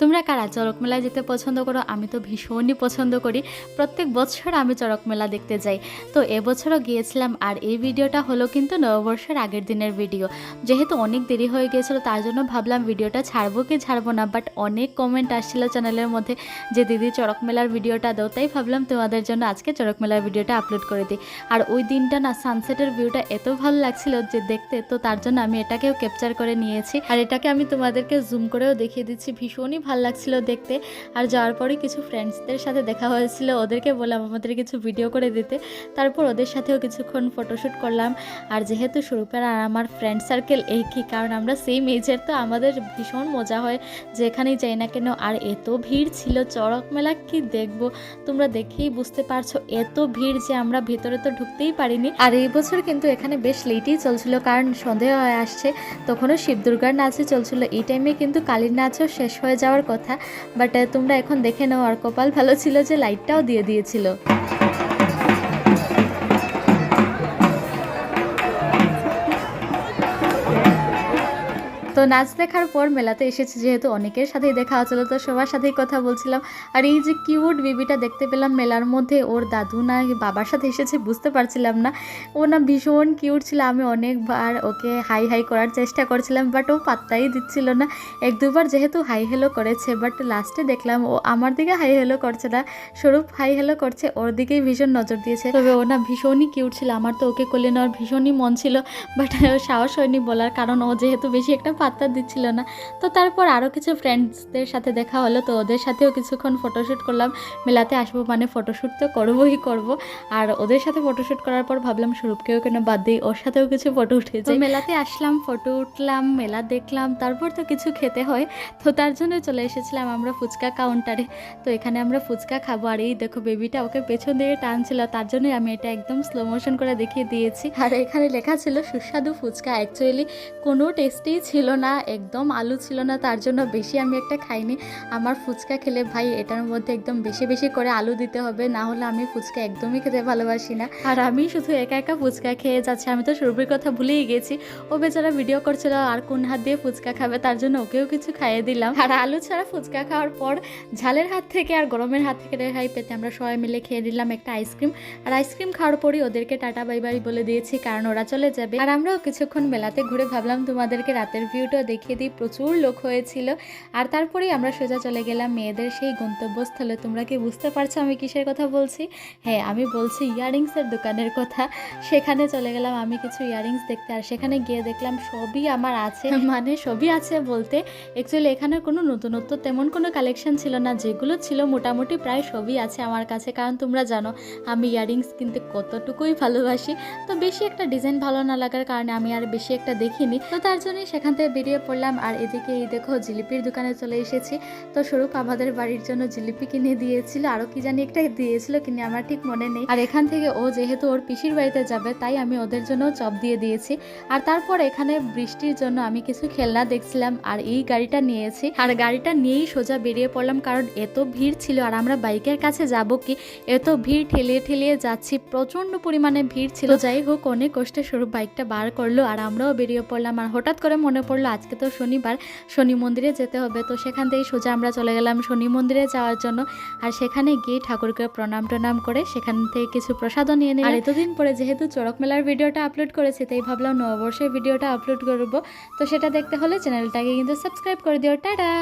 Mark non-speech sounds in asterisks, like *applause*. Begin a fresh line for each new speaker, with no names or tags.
তোমরা কারা? চড়ক মেলায় যেতে পছন্দ করো? আমি তো ভীষণই পছন্দ করি। প্রত্যেক বছর আমি চড়ক মেলা দেখতে যাই। তো এবছরও গিয়েছিলাম আর এই ভিডিওটা হলো কিন্তু নববর্ষের আগের দিনের ভিডিও। যেহেতু অনেক দেরি হয়ে গিয়েছিল, তার জন্য ভাবলাম ভিডিওটা ছাড়বো কি ছাড়বো না বাট অনেক কমেন্ট আসছিল চ্যানেলের মধ্যে যে, দিদি চড়ক মেলার ভিডিওটা দাও। তাই ভাবলাম তোমাদের জন্য আজকে চড়ক মেলার ভিডিওটা আপলোড করে দিই। আর ওই দিনটা না সানসেটের ভিউটা এত ভালো লাগছিল যে, দেখতে, তো তার জন্য আমি এটাকেও ক্যাপচার করে নিয়েছি। আর এটাকে আমি তোমাদেরকে জুম করেও দেখিয়ে দিচ্ছি। ভীষণই ভালো লাগছিল দেখতে। আর যাওয়ার পরে কিছু ফ্রেন্ডসদের সাথে দেখা হয়েছিল, ওদেরকে বললাম আমাদের কিছু ভিডিও করে দিতে। তারপর ওদের সাথেও কিছুক্ষণ ফটোশ্যুট করলাম। আর যেহেতু স্বরূপের আর আমার ফ্রেন্ড সার্কেল একই, কারণ আমরা সেম এজের তো আমাদের ভীষণ মজা হয়। যেখানেই যাই না কেন, আর এত ভিড় ছিল, চড়ক মেলা কি দেখব? তোমরা দেখেই বুঝতে পারছ, এত ভিড় যে আমরা ভেতরে তো ঢুকতেই পারিনি। আর এই বছর কিন্তু এখানে বেশ লেটই চলছিল, কারণ সন্দেহ হয়ে আসছে, তখনও শিব দুর্গার নাচই চলছিল। এই টাইমে কিন্তু কালীর নাচও শেষ হয়ে যাওয়ার কথা বাট তোমরা এখন দেখে নাও আর কপাল ভালো ছিল যে লাইটটাও দিয়ে দিয়েছিল। নাচ দেখার পর মেলাতে এসেছি যেহেতু অনেকের সাথেই দেখা হচ্ছিল তো সবার সাথেই কথা বলছিলাম। আর এই যে কিউট বেবিটা দেখতে পেলাম মেলার মধ্যে, ওর দাদু না বাবার সাথে এসেছে বুঝতে পারছিলাম না। ও না ভীষণ কিউট ছিল, আমি অনেকবার ওকে হাই হাই করার চেষ্টা করছিলাম বাট ও পাত্তাই দিচ্ছিল না। এক দুবার যেহেতু হাই হেলো করেছে বাট লাস্টে দেখলাম ও আমার দিকে হাই হেলো করছে না। স্বরূপ হাই হেলো করছে, ওর দিকেই ভীষণ নজর দিয়েছে। তবে ও না ভীষণই কিউট ছিল, আমার তো ওকে কোলে নেওয়ার ভীষণই মন ছিল বাট সাহস হয়নি বলার কারণ ও যেহেতু বেশি একটা পাত্তা দিচ্ছিল না। তো তারপর আরও কিছু ফ্রেন্ডসদের সাথে দেখা হলো। তো ওদের সাথেও কিছুক্ষণ ফটোশ্যুট করলাম। মেলাতে আসব মানে ফটোশ্যুট তো করবোই করব। আর ওদের সাথে ফটোশ্যুট করার পর ভাবলাম স্বরূপকেও কেন বাদ দিই? ওর সাথেও কিছু ফটো উঠেছে। মেলাতে আসলাম ফটো উঠলাম, মেলা দেখলাম, তারপর তো কিছু খেতে হয়। তো তার জন্য চলে এসেছিলাম আমরা ফুচকা কাউন্টারে তো এখানে আমরা ফুচকা খাব। আর এই দেখো বেবিটা ওকে পেছন দিয়ে টানছিল। তার জন্যই আমি এটা একদম স্লো মোশন করে দেখিয়ে দিয়েছি। আর এখানে লেখা ছিল, সুস্বাদু ফুচকা অ্যাকচুয়ালি কোনো টেস্টেই ছিল না। একদম আলু ছিল না, তার জন্য বেশি আমি একটা খাইনি। আমার ফুচকা খেলে ভাই এটার মধ্যে একদম বেশি বেশি করে আলু দিতে হবে, না হলে আমি ফুচকা একদমই খেতে ভালোবাসি না। আর আমি শুধু একা একা ফুচকা খেয়ে যাচ্ছি, আমি তো সুরভির কথা ভুলেই গেছি। ও বেচারা ভিডিও করছিল, আর কোন হাত দিয়ে ফুচকা খাবে? তার জন্য ওকেও কিছু খাইয়ে দিলাম। আর আলু ছাড়া ফুচকা খাওয়ার পর ঝালের হাত থেকে আর গরমের হাত থেকে রেহাই পেতে আমরা সবাই মিলে খেয়ে নিলাম একটা আইসক্রিম। আর আইসক্রিম খাওয়ার পরই ওদেরকে টাটা বাই বাই বলে দিয়েছি, কারণ ওরা চলে যাবে। আর আমরাও কিছুক্ষণ মেলাতে ঘুরে ভাবলাম তোমাদেরকে রাতের ভিউটাও দেখিয়ে দিই প্রচুর লোক হয়েছিল। আর তারপরেই আমরা সোজা চলে গেলাম মেয়েদের সেই গন্তব্যস্থলে। তোমরা কি বুঝতে পারছ আমি কিসের কথা বলছি? হ্যাঁ আমি বলছি ইয়াররিংসের দোকানের কথা। সেখানে চলে গেলাম আমি কিছু ইয়াররিংস দেখতে। আর সেখানে গিয়ে দেখলাম সবই আমার আছে। *laughs* মানে সবই আছে বলতে অ্যাকচুয়ালি এখানে কোনো নতুনত্ব তেমন কোনো কালেকশন ছিল না। যেগুলো ছিল মোটামুটি প্রায় সবই আছে আমার কাছে। কারণ তোমরা জানো আমি ইয়াররিংস কিনতে কতটুকুই ভালোবাসি। তো বেশি একটা ডিজাইন ভালো না লাগার কারণে আমি আর বেশি একটা দেখিনি। তো তার জন্যই সেখান থেকে বেরিয়ে পড়লাম আর এদিকে এই দেখো জিলিপির দোকানে চলে এসেছি। তো স্বরূপ আমাদের বাড়ির জন্য জিলিপি কিনে দিয়েছিল আরও কি জানি একটা দিয়েছিল কিনে, আমার ঠিক মনে নেই। আর এখান থেকে ও যেহেতু ওর পিসির বাড়িতে যাবে, তাই আমি ওদের জন্য চপ দিয়ে দিয়েছি। আর তারপর এখানে বৃষ্টির জন্য আমি কিছু খেলনা দেখছিলাম আর এই গাড়িটা নিয়েছি। আর গাড়িটা নিয়েই সোজা বেরিয়ে পড়লাম কারণ এত ভিড় ছিল আর আমরা বাইকের কাছে যাব কি? এত ভিড় ঠেলিয়ে ঠেলিয়ে যাচ্ছি প্রচণ্ড পরিমাণে ভিড় ছিল। যাই হোক, অনেক কষ্টে স্বরূপ বাইকটা বার করল আর আমরাও বেরিয়ে পড়লাম। আর হঠাৎ করে মনে পড়ল আজকে তো শনিবার, শনি মন্দিরে যেতে হবে। তো সেখান থেকে সোজা আমরা চলে গেলাম শনি মন্দিরে যাওয়ার জন্য। আর সেখানে গিয়ে ঠাকুরকে প্রণাম টনাম করে সেখান থেকে কিছু প্রসাদও নিয়ে নিই আর এতদিন পরে যেহেতু চড়ক মেলার ভিডিওটা আপলোড করেছি, তাই ভাবলাম নববর্ষের ভিডিওটা আপলোড করব। তো সেটা দেখতে হলে চ্যানেলটাকে কিন্তু সাবস্ক্রাইব করে দিও। টাটা!